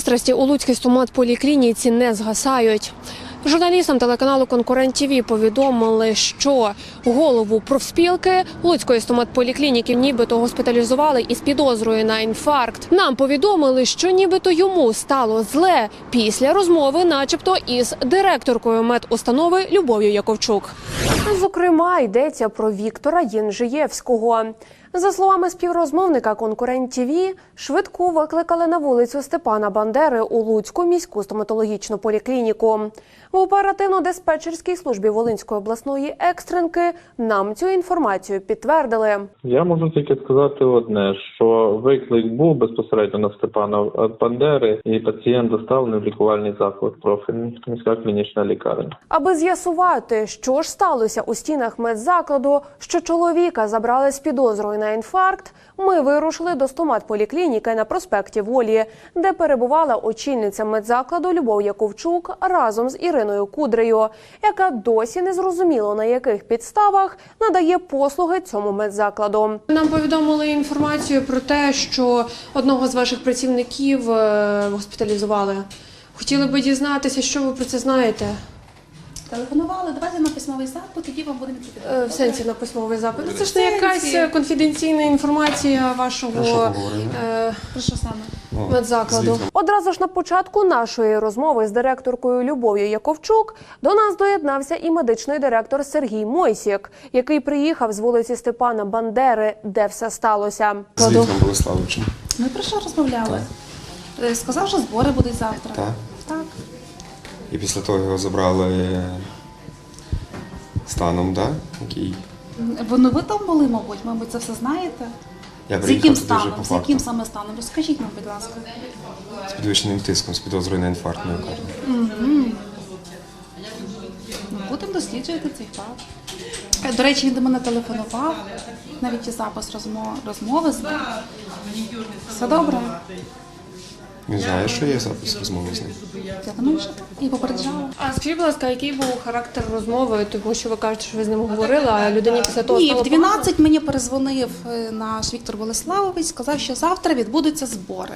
Пристрасті у Луцькій стоматполіклініці не згасають. Журналістам телеканалу Конкурент ТВ повідомили, що голову профспілки Луцької стоматполіклініки нібито госпіталізували із підозрою на інфаркт. Нам повідомили, що нібито йому стало зле після розмови, начебто, із директоркою медустанови Любов'ю Яковчук. Зокрема, йдеться про Віктора Єнжиєвського. За словами співрозмовника конкурент ТВ, швидку викликали на вулицю Степана Бандери у Луцьку міську стоматологічну поліклініку. В оперативно-диспетчерській службі Волинської обласної екстренки нам цю інформацію підтвердили. Я можу тільки сказати одне, що виклик був безпосередньо на Степана Бандери, і пацієнт доставлений в лікувальний заклад профільний міська клінічна лікарня. Аби з'ясувати, що ж сталося у стінах медзакладу, що чоловіка забрали з підозрою на інфаркт, ми вирушили до стоматполіклініки на проспекті Волі, де перебувала очільниця медзакладу Любов Яковчук разом з Іриною Кудрею, яка досі не зрозуміло на яких підставах надає послуги цьому медзакладу. Нам повідомили інформацію про те, що одного з ваших працівників е, госпіталізували. Хотіли би дізнатися, що ви про це знаєте. Телефонували, давайте на письмовий запит, тоді вам будемо відповідати. Е, В сенсі на письмовий запит. Це ж не якась е, конфіденційна інформація вашого е, Про що саме? Медзакладу. Одразу ж на початку нашої розмови з директоркою Любов'ю Яковчук до нас доєднався і медичний директор Сергій Мойсік, який приїхав з вулиці Степана Бандери, де все сталося. З Віктором Болеславовичем. Ми про що розмовляли? Е, Сказав, що збори будуть завтра. Так. Так. І після того його забрали станом, да? який Бо ну ви там були, мабуть, мабуть, це все знаєте. я З яким станом? З яким саме станом? Розкажіть нам, будь ласка. З підвищеним тиском, з підозрою на інфаркт міокарду. Ну, Будемо досліджувати цей факт. Е, До речі, він до мене телефонував, навіть і запис розмови з ним. Все добре. Він знає, що є запис розмови з ним. Я. І попереджала. А скажіть, будь ласка, який був характер розмови? Тому що ви кажете, що ви з ним говорили, а людині після того Ні, стало в 12 мені перезвонив е, наш Віктор Болеславович, сказав, що завтра відбудуться збори.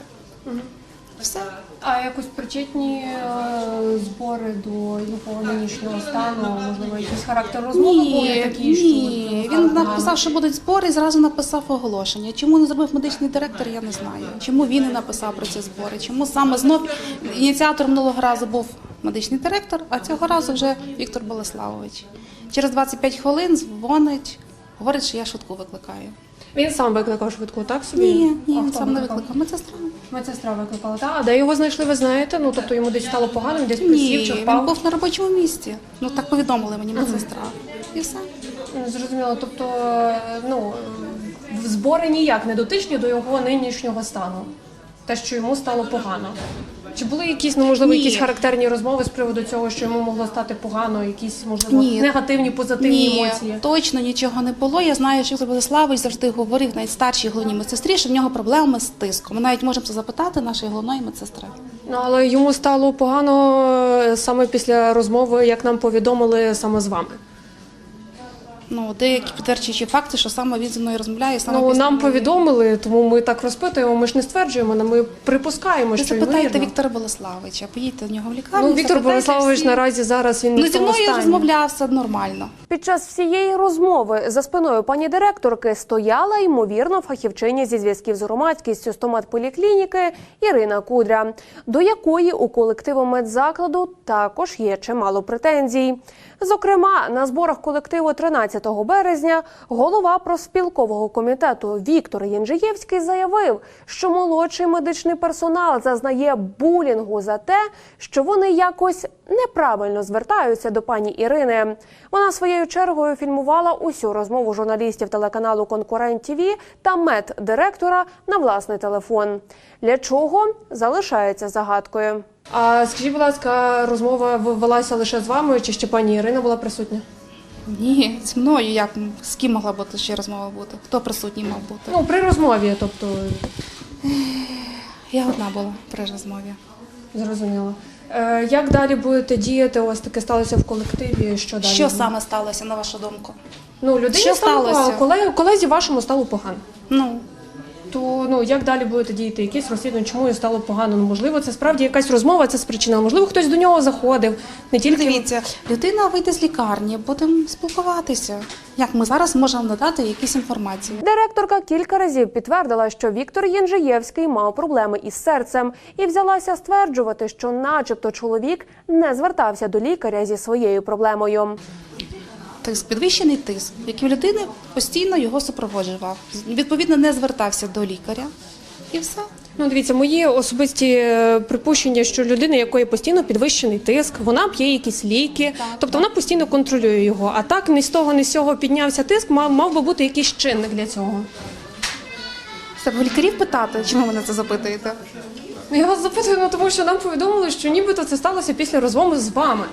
Все. А якось причетні е, збори до його нинішнього стану, можливо, якийсь характер розмови був Ні, що ні. Він написав, що будуть збори, і зразу написав оголошення. Чому не зробив медичний директор, я не знаю. Чому він не написав про ці збори? Чому саме знов ініціатором минулого разу був медичний директор, а цього разу вже Віктор Болеславович. Через 25 хвилин дзвонить, говорить, що я швидку викликаю. Він сам викликав швидку, так собі? Ні, ні, він сам не викликав? Медсестра. Медсестра викликала, так? А де його знайшли, ви знаєте? Ну, тобто йому десь стало погано, десь присів Ні, він впав? був на робочому місці. Ну так повідомили мені медсестра. І все. Зрозуміло, тобто, е, ну, е, в збори ніяк не дотичні до його нинішнього стану. Те, що йому стало погано. Чи були якісь, ну, можливо, Ні. якісь характерні розмови з приводу цього, що йому могло стати погано, якісь, можливо, Ні. негативні, позитивні Ні, емоції? точно нічого не було. Я знаю, що Владиславович завжди говорив навіть старшій головній медсестрі, що в нього проблеми з тиском. Ми навіть можемо це запитати нашої головної медсестри. Ну, але йому стало погано е, саме після розмови, як нам повідомили саме з вами. Ну, деякі підтверджуючі факти, що саме він зі мною розмовляє. Саме Ну, після нам повідомили, тому ми так розпитуємо. Ми ж не стверджуємо, але ми припускаємо, Ви що запитайте ймовірно. Віктора Болеславовича, поїдьте до нього в лікарню. Ну, Віктор Бориславович всі. наразі зараз він Ну, зі мною стані. розмовляв все нормально. Під час всієї розмови за спиною пані директорки стояла ймовірно фахівчиня зі зв'язків з громадськістю стоматполіклініки Ірина Кудря, до якої у колективу медзакладу також є чимало претензій. Зокрема, на зборах колективу 13 березня голова профспілкового комітету Віктор Єнжиєвський заявив, що молодший медичний персонал зазнає булінгу за те, що вони якось неправильно звертаються до пані Ірини. Вона своєю чергою фільмувала усю розмову журналістів телеканалу Конкурент ТВ та меддиректора на власний телефон. Для чого залишається загадкою. А скажіть, будь ласка, розмова велася лише з вами, чи ще пані Ірина була присутня? Ні, зі мною як з ким могла бути ще розмова бути? Хто присутній мав бути? Ну, при розмові, тобто Я одна була при розмові. зрозуміло. Е, як далі будете діяти? У вас таке сталося в колективі? Що далі? Що саме сталося, на вашу думку? Ну, людині Що стало сталося? погано, коле- колезі вашому стало погано. Ну, то ну як далі будете діяти? Якісь розслідування, чому їй стало погано? Ну можливо, це справді якась розмова, це спричинила. Можливо, хтось до нього заходив, не тільки Дивіться, людина вийде з лікарні, будемо спілкуватися. Як ми зараз можемо надати якісь інформації? Директорка кілька разів підтвердила, що Віктор Єнжиєвський мав проблеми із серцем, і взялася стверджувати, що, начебто, чоловік не звертався до лікаря зі своєю проблемою. Тиск, підвищений тиск, який у людини постійно його супроводжував. Відповідно, не звертався до лікаря. І все. Ну, дивіться, мої особисті е, припущення, що людина, якої постійно підвищений тиск, вона п'є якісь ліки, тобто вона постійно контролює його. А так ні з того, ні з цього піднявся тиск, мав, мав би бути якийсь чинник для цього. Це в лікарів питати, чому ви мене це запитуєте? Ну, Я вас запитую, ну тому що нам повідомили, що нібито це сталося після розмови з вами.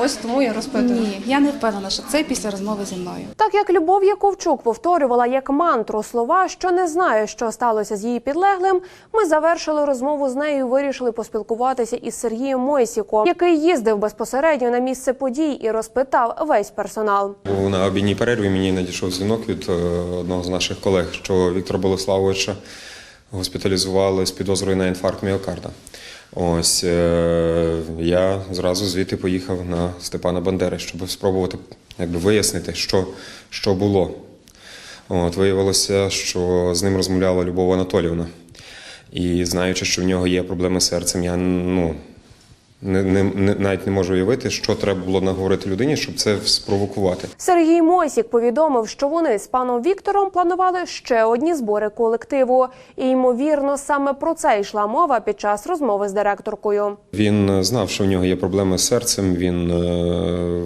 Ось тому я розпитую. Ні, я не впевнена, що це після розмови зі мною. Так як Любов Яковчук повторювала як мантру слова, що не знає, що сталося з її підлеглим, ми завершили розмову з нею. і Вирішили поспілкуватися із Сергієм Мойсіком, який їздив безпосередньо на місце подій і розпитав весь персонал. Був на обідній перерві мені надійшов дзвінок від е, одного з наших колег, що Віктора Болеславовича госпіталізували з підозрою на інфаркт міокарда. Ось е, я зразу звідти поїхав на Степана Бандери, щоб спробувати якби, вияснити, що, що було. От, виявилося, що з ним розмовляла Любов Анатолівна. І знаючи, що в нього є проблеми з серцем, я ну, не, не, не, навіть не можу уявити, що треба було наговорити людині, щоб це спровокувати. Сергій Мойсік повідомив, що вони з паном Віктором планували ще одні збори колективу, і ймовірно, саме про це йшла мова під час розмови з директоркою. Він е, знав, що в нього є проблеми з серцем. Він е,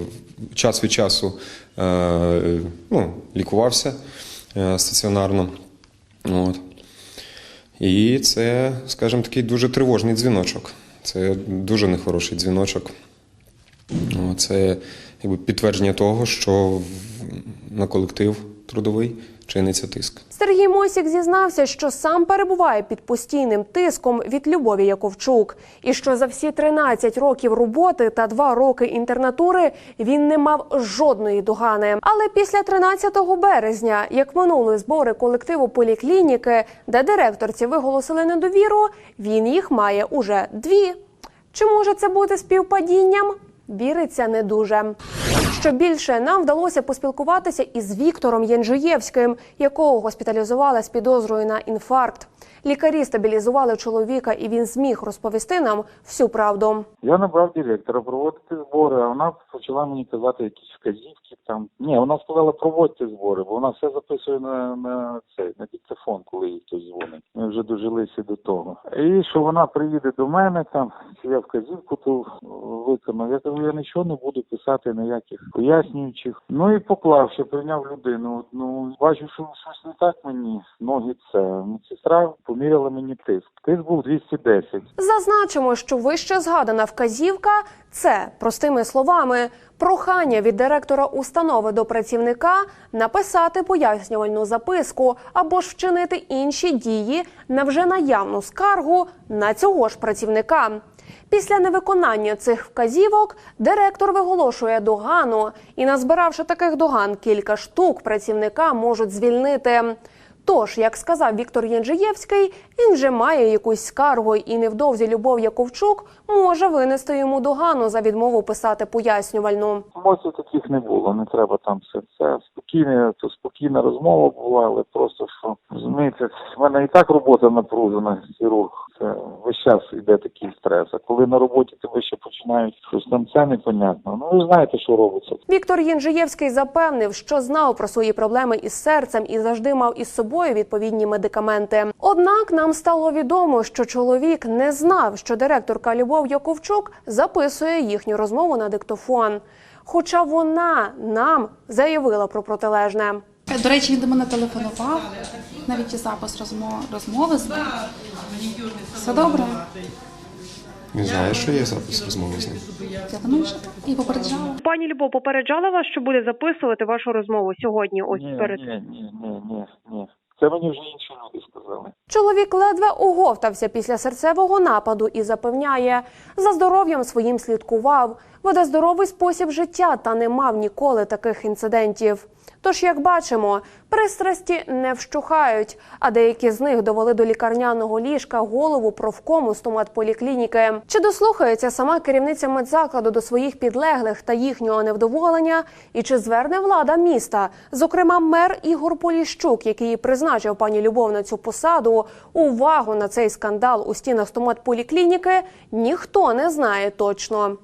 час від часу е, ну, лікувався е, стаціонарно. От. І це, скажімо, такий дуже тривожний дзвіночок. Це дуже нехороший дзвіночок. О, Це якби підтвердження того, що на колектив трудовий чиниться тиск. Сергій Мосік зізнався, що сам перебуває під постійним тиском від Любові Яковчук, і що за всі 13 років роботи та 2 роки інтернатури він не мав жодної догани. Але після 13 березня, як минули збори колективу поліклініки, де директорці виголосили недовіру, він їх має уже дві. Чи може це бути співпадінням? Віриться не дуже. Що більше нам вдалося поспілкуватися із Віктором Янжиєвським, якого госпіталізували з підозрою на інфаркт. Лікарі стабілізували чоловіка, і він зміг розповісти нам всю правду. Я набрав директора проводити збори, а вона почала мені казати якісь вказівки там. Ні, вона сказала проводьте збори, бо вона все записує на, на цей на диктофон, коли їй хтось дзвонить. Ми вже дожилися до того. І що вона приїде до мене там, я вказівку ту виконав. Я кажу, я нічого не буду писати ніяких пояснюючих. Ну і поклав, що прийняв людину. Ну бачу, що щось не так мені. Ноги це. Медсестра поміряла мені тиск. Тиск був 210. Зазначимо, що вище згадана вказівка це простими словами прохання від директора установи до працівника написати пояснювальну записку або ж вчинити інші дії на вже наявну скаргу на цього ж працівника. Після невиконання цих вказівок директор виголошує догану, і назбиравши таких доган кілька штук, працівника можуть звільнити. Тож, як сказав Віктор Янжиєвський, він вже має якусь скаргу, і невдовзі Любов Яковчук може винести йому догану за відмову писати пояснювальну. Емоцій таких не було, не треба там все. Це спокійна, то спокійна розмова була, але просто що розумієте, в мене і так робота напружена, хірург. Це весь час йде такий стрес. А коли на роботі тебе ще починають щось там це непонятно. Ну ви знаєте, що робиться. Віктор Єнжиєвський запевнив, що знав про свої проблеми із серцем і завжди мав із собою відповідні медикаменти. Однак нам стало відомо, що чоловік не знав, що директорка Любов Яковчук записує їхню розмову на диктофон. Хоча вона нам заявила про протилежне. До речі, він до мене телефонував, навіть і запис розмови, розмови з ним. Все добре. Він знає, що є запис розмови з ним. Я думаю, що так. І попереджала. Пані Любов попереджала вас, що буде записувати вашу розмову сьогодні. Ось ні, перед ні, ні, ні, ні. Це мені вже інші люди сказали. Чоловік ледве оговтався після серцевого нападу і запевняє, за здоров'ям своїм слідкував, веде здоровий спосіб життя та не мав ніколи таких інцидентів. Тож, як бачимо, пристрасті не вщухають, а деякі з них довели до лікарняного ліжка голову профкому стоматполіклініки. Чи дослухається сама керівниця медзакладу до своїх підлеглих та їхнього невдоволення? І чи зверне влада міста, зокрема мер Ігор Поліщук, який призначив пані Любов на цю посаду, увагу на цей скандал у стінах стоматполіклініки, ніхто не знає точно.